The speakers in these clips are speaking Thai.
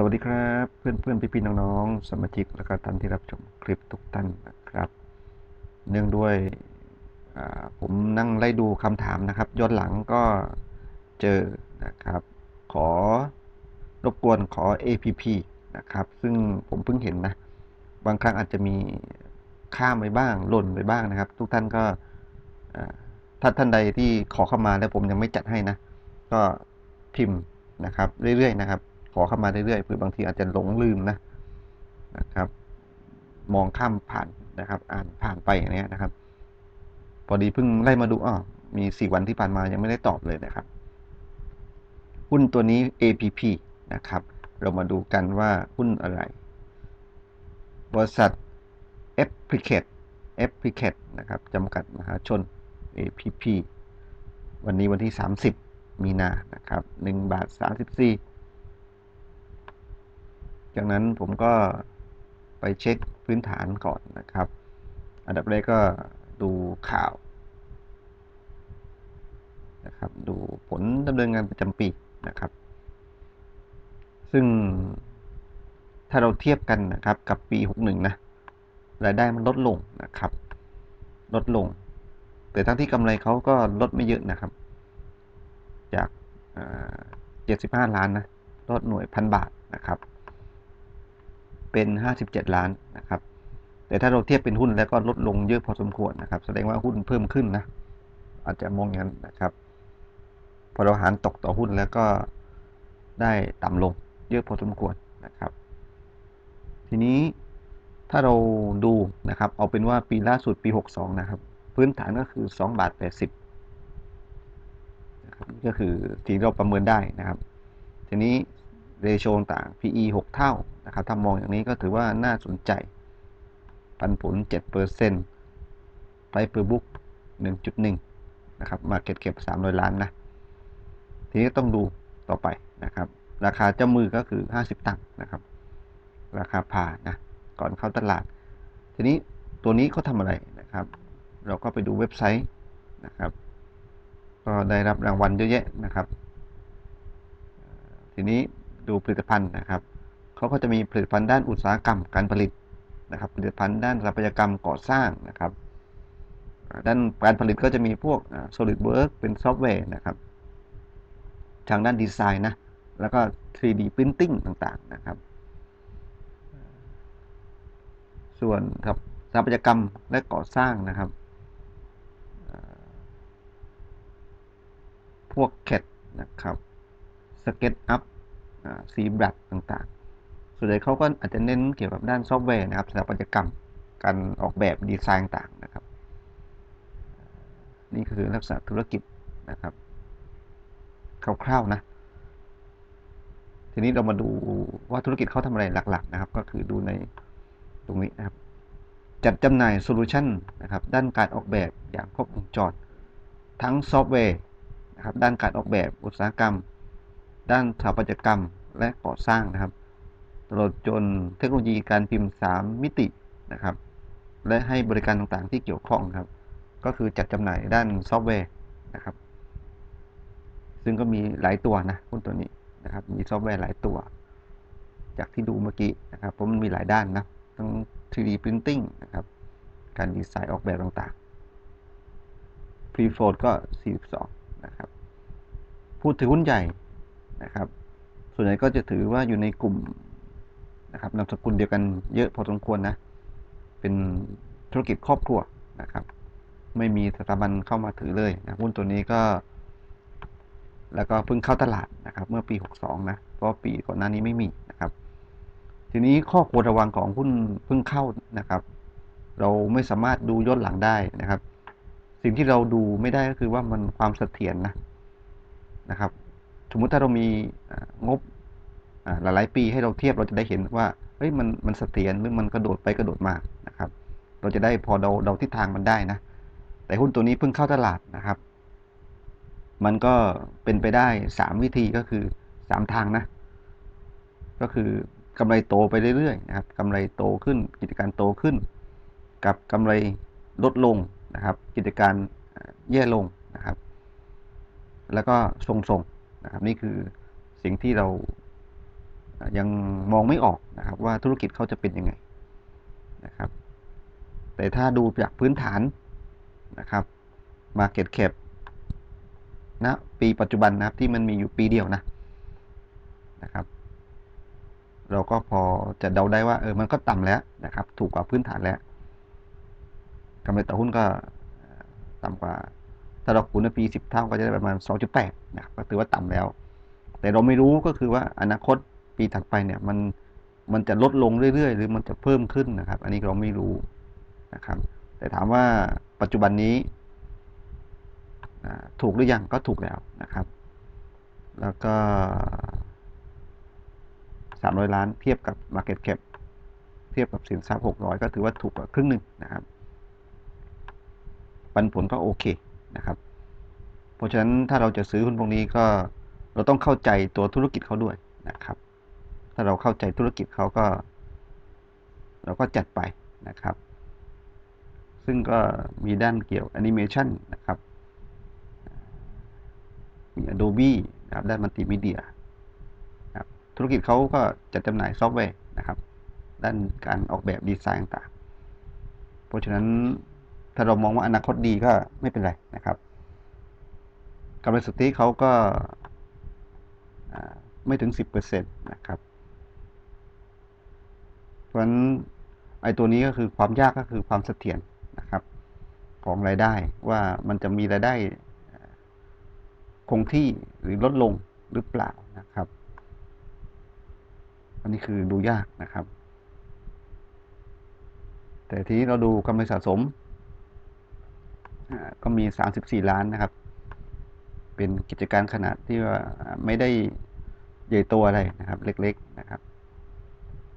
สวัสดีครับเพื่อนเพื่อนพี่พี่ๆน้องๆสมาชิกและก็ท่านที่รับชมคลิปทุกท่านนะครับ เนื่องด้วยผมนั่งไล่ดูคำถามนะครับย้อนหลังก็เจอนะครับ ขอรบกวนขอ APP นะครับ ซึ่งผมเพิ่งเห็นนะ บางครั้งอาจจะมีข้ามไปบ้างหล่นไปบ้างนะครับ ทุกท่านก็ถ้าท่านใดที่ขอเข้ามาแล้วผมยังไม่จัดให้นะ ก็พิมพ์นะครับ เรื่อยๆนะครับ ขอเข้ามาเรื่อยๆเพื่อบางทีอาจจะหลงลืมนะนะครับ มองข้ามผ่านนะครับ อ่านผ่านไปอย่างนี้นะครับ พอดีเพิ่งไล่มาดูอ้อมีสี่วันที่ผ่านมายังไม่ได้ตอบเลยนะครับ หุ้นตัวนี้ APP นะครับ เรามาดูกันว่าหุ้นอะไร บริษัท a p p l i c a t e a p p l i c a t e นะครับจำกัดมหาชน APP วันนี้วันที่ 30 มีนานะครับ1บาท34 จากนั้นผมก็ไปเช็คพื้นฐานก่อนนะครับ อันดับแรกก็ดูข่าวนะครับดูผลดำเนินงานประจำปีนะครับ ซึ่งถ้าเราเทียบกันนะครับกับปี 61 นะรายได้มันลดลงนะครับ ลดลง แต่ทั้งที่กำไรเขาก็ลดไม่เยอะนะครับ จากอ่า75 ล้านนะลดหน่วยพันบาทนะครับ เป็น 57 ล้านนะครับ แต่ถ้าเราเทียบเป็นหุ้นแล้วก็ลดลงเยอะพอสมควรนะครับ แสดงว่าหุ้นเพิ่มขึ้นนะ อาจจะมองอย่างนั้นนะครับ พอเราหารตกต่อหุ้นแล้วก็ได้ต่ำลงเยอะพอสมควรนะครับ ทีนี้ถ้าเราดูนะครับ เอาเป็นว่าปีล่าสุดปี 62 นะครับ พื้นฐานก็คือ 2 บาท 80นะครับนี่ก็คือที่เราประเมินได้นะครับ ทีนี้ เรโชต่าง PE 6 เท่านะครับถ้ามองอย่างนี้ก็ถือว่าน่าสนใจ ปันผล 7% Price per book 1.1 นะครับ Market cap 300 ล้านนะ ทีนี้ต้องดูต่อไปนะครับ ราคาเจ้ามือก็คือ 50 ตังค์นะครับ ราคาผ่านนะ ก่อนเข้าตลาด ทีนี้ตัวนี้เขาทำอะไรนะครับ เราก็ไปดูเว็บไซต์นะครับก็ได้รับรางวัลเยอะแยะนะครับ ทีนี้ ดูผลิตภัณฑ์นะครับเขาก็จะมีผลิตภัณฑ์ด้านอุตสาหกรรมการผลิตนะครับผลิตภัณฑ์ด้านสถาปัตยกรรมก่อสร้างนะครับ ด้านการผลิตก็จะมีพวก SolidWorks เป็นซอฟต์แวร์นะครับ ทางด้านดีไซน์นะ แล้วก็ 3D Printing ต่างๆนะครับ ส่วนครับสถาปัตยกรรมและก่อสร้างนะครับ พวกแคดนะครับสเก็ตอัพ ซีบลัดต่างๆ ส่วนใหญ่เขาก็อาจจะเน้นเกี่ยวกับด้านซอฟต์แวร์นะครับสถาปัตยกรรมการออกแบบดีไซน์ต่างๆนะครับ นี่คือลักษณะธุรกิจนะครับคร่าวๆนะทีนี้เรามาดูว่าธุรกิจเขาทำอะไรหลัก ๆ นะครับ ก็คือดูในตรงนี้นะครับ จัดจำหน่ายโซลูชันนะครับ ด้านการออกแบบอย่างครบวงจรทั้งซอฟต์แวร์นะครับ ด้านการออกแบบอุตสาหกรรม ด้านสถาปัตยกรรมและก่อสร้างนะครับ ตลอดจนเทคโนโลยีการพิมพ์ 3 มิตินะครับ และให้บริการต่างๆที่เกี่ยวข้องครับ ก็คือจัดจำหน่ายด้านซอฟต์แวร์นะครับ ซึ่งก็มีหลายตัวนะหุ้นตัวนี้นะครับ มีซอฟต์แวร์หลายตัว จากที่ดูเมื่อกี้นะครับเพราะมันมีหลายด้านนะ ทั้ง 3D Printing นะครับ การดีไซน์ออกแบบต่างๆ Free Float ก็ 42 นะครับ พูดถึงหุ้นใหญ่ นะครับ ส่วนใหญ่ก็จะถือว่าอยู่ในกลุ่มนะครับนามสกุลเดียวกันเยอะพอสมควรนะ เป็นธุรกิจครอบครัวนะครับ ไม่มีสถาบันเข้ามาถือเลยนะหุ้นตัวนี้ก็ แล้วก็เพิ่งเข้าตลาดนะครับ เมื่อปี 62 นะ เพราะปีก่อนหน้านี้ไม่มีนะครับ ทีนี้ข้อควรระวังของหุ้นเพิ่งเข้านะครับ เราไม่สามารถดูย้อนหลังได้นะครับ สิ่งที่เราดูไม่ได้ก็คือว่ามันความเสถียรนะนะครับ สมมุติถ้าเรามีงบหลายๆปีให้เราเทียบเราจะได้เห็นว่าเฮ้ยมันมันเสถียรหรือมันกระโดดไปกระโดดมานะครับ เราจะได้พอเดาเดาทิศทางมันได้นะ แต่หุ้นตัวนี้เพิ่งเข้าตลาดนะครับ มันก็เป็นไปได้สามวิธีก็คือสามทางนะ ก็คือกำไรโตไปเรื่อยๆนะครับกำไรโตขึ้นกิจการโตขึ้น กับกำไรลดลงนะครับ กิจการแย่ลงนะครับ แล้วก็ทรงๆ นะครับนี่คือสิ่งที่เรายังมองไม่ออกนะครับว่าธุรกิจเขาจะเป็นยังไงนะครับ แต่ถ้าดูจากพื้นฐานนะครับ Market Cap นะปีปัจจุบันนะครับที่มันมีอยู่ปีเดียวนะนะครับ เราก็พอจะเดาได้ว่าเออมันก็ต่ำแล้วนะครับ ถูกกว่าพื้นฐานแล้วกำไรต่อหุ้นก็ต่ำกว่า ถ้าเราคูณในปี 10 เท่าก็จะได้ประมาณ 2.8 นะครับก็ถือว่าต่ำแล้ว แต่เราไม่รู้ก็คือว่าอนาคตปีถัดไปเนี่ยมันมันจะลดลงเรื่อยๆ หรือมันจะเพิ่มขึ้นนะครับ อันนี้เราไม่รู้นะครับ แต่ถามว่าปัจจุบันนี้ถูกหรือยังก็ถูกแล้วนะครับ แล้วก็ 300 ล้านเทียบกับ Market Cap เทียบกับสินทรัพย์ 600 ก็ถือว่าถูกกว่าครึ่งหนึ่งนะครับ ปันผลก็โอเค นะครับ เพราะฉะนั้นถ้าเราจะซื้อหุ้นพวกนี้ก็เราต้องเข้าใจตัวธุรกิจเขาด้วยนะครับ ถ้าเราเข้าใจธุรกิจเขาก็ เราก็จัดไปนะครับ ซึ่งก็มีด้านเกี่ยวแอนิเมชันนะครับมี Adobe นะครับด้านมัลติมีเดียครับธุรกิจเขาก็จัดจำหน่ายซอฟต์แวร์นะครับ ด้านการออกแบบดีไซน์ต่าง เพราะฉะนั้น ถ้าเรามองว่าอนาคตดีก็ไม่เป็นไรนะครับกำไรสุทธิเขาก็ไม่ถึง 10%นะครับ เพราะฉะนั้นไอ้ตัวนี้ก็คือความยากก็คือความเสถียรนะครับ ของรายได้ว่ามันจะมีรายได้คงที่หรือลดลงหรือเปล่านะครับ อันนี้คือดูยากนะครับ แต่ทีนี้เราดูกำไรสะสม ก็มี 34 ล้านนะครับ เป็นกิจการขนาดที่ว่าไม่ได้ใหญ่โตอะไรนะครับ เล็กๆนะครับ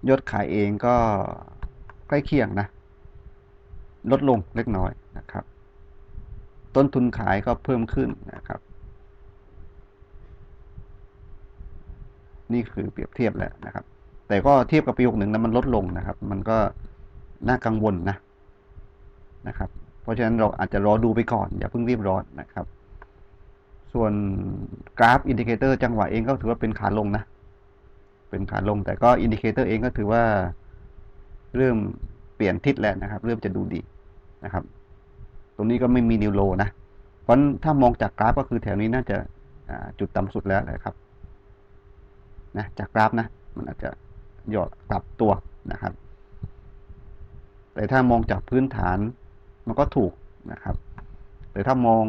ยอดขายเองก็ใกล้เคียงนะ ลดลงเล็กน้อยนะครับ ต้นทุนขายก็เพิ่มขึ้นนะครับ นี่คือเปรียบเทียบแล้วนะครับ แต่ก็เทียบกับปี61นั้นมันลดลงนะครับ มันก็น่ากังวลนะนะครับ ราะฉะนั้นเราอาจจะรอดูไปก่อน อย่าเพิ่งรีบร้อนนะครับ ส่วนกราฟอินดิเคเตอร์จังหวะเองก็ถือว่าเป็นขาลงนะ เป็นขาลงแต่ก็อินดิเคเตอร์เองก็ถือว่าเริ่มเปลี่ยนทิศแล้วนะครับ เริ่มจะดูดีนะครับ ตรงนี้ก็ไม่มีนิวโลนะ เพราะถ้ามองจากกราฟก็คือแถวนี้น่าจะจุดต่ำสุดแล้วนะครับนะจากกราฟนะ มันอาจจะหยอดกลับตัวนะครับ แต่ถ้ามองจากพื้นฐาน มันก็ถูกนะครับ แต่ถ้ามอง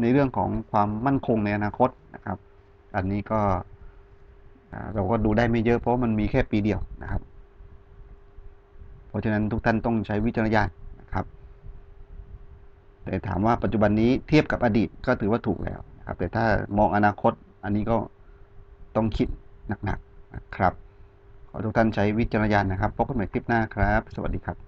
ในเรื่องของความมั่นคงในอนาคตนะครับ อันนี้ก็เราก็ดูได้ไม่เยอะเพราะมันมีแค่ปีเดียวนะครับ เพราะฉะนั้นทุกท่านต้องใช้วิจารณญาณนะครับ แต่ถามว่าปัจจุบันนี้เทียบกับอดีตก็ถือว่าถูกแล้วนะครับ แต่ถ้ามองอนาคตอันนี้ก็ต้องคิดหนักๆนะครับ ขอทุกท่านใช้วิจารณญาณนะครับพบกันใหม่คลิปหน้าครับ สวัสดีครับ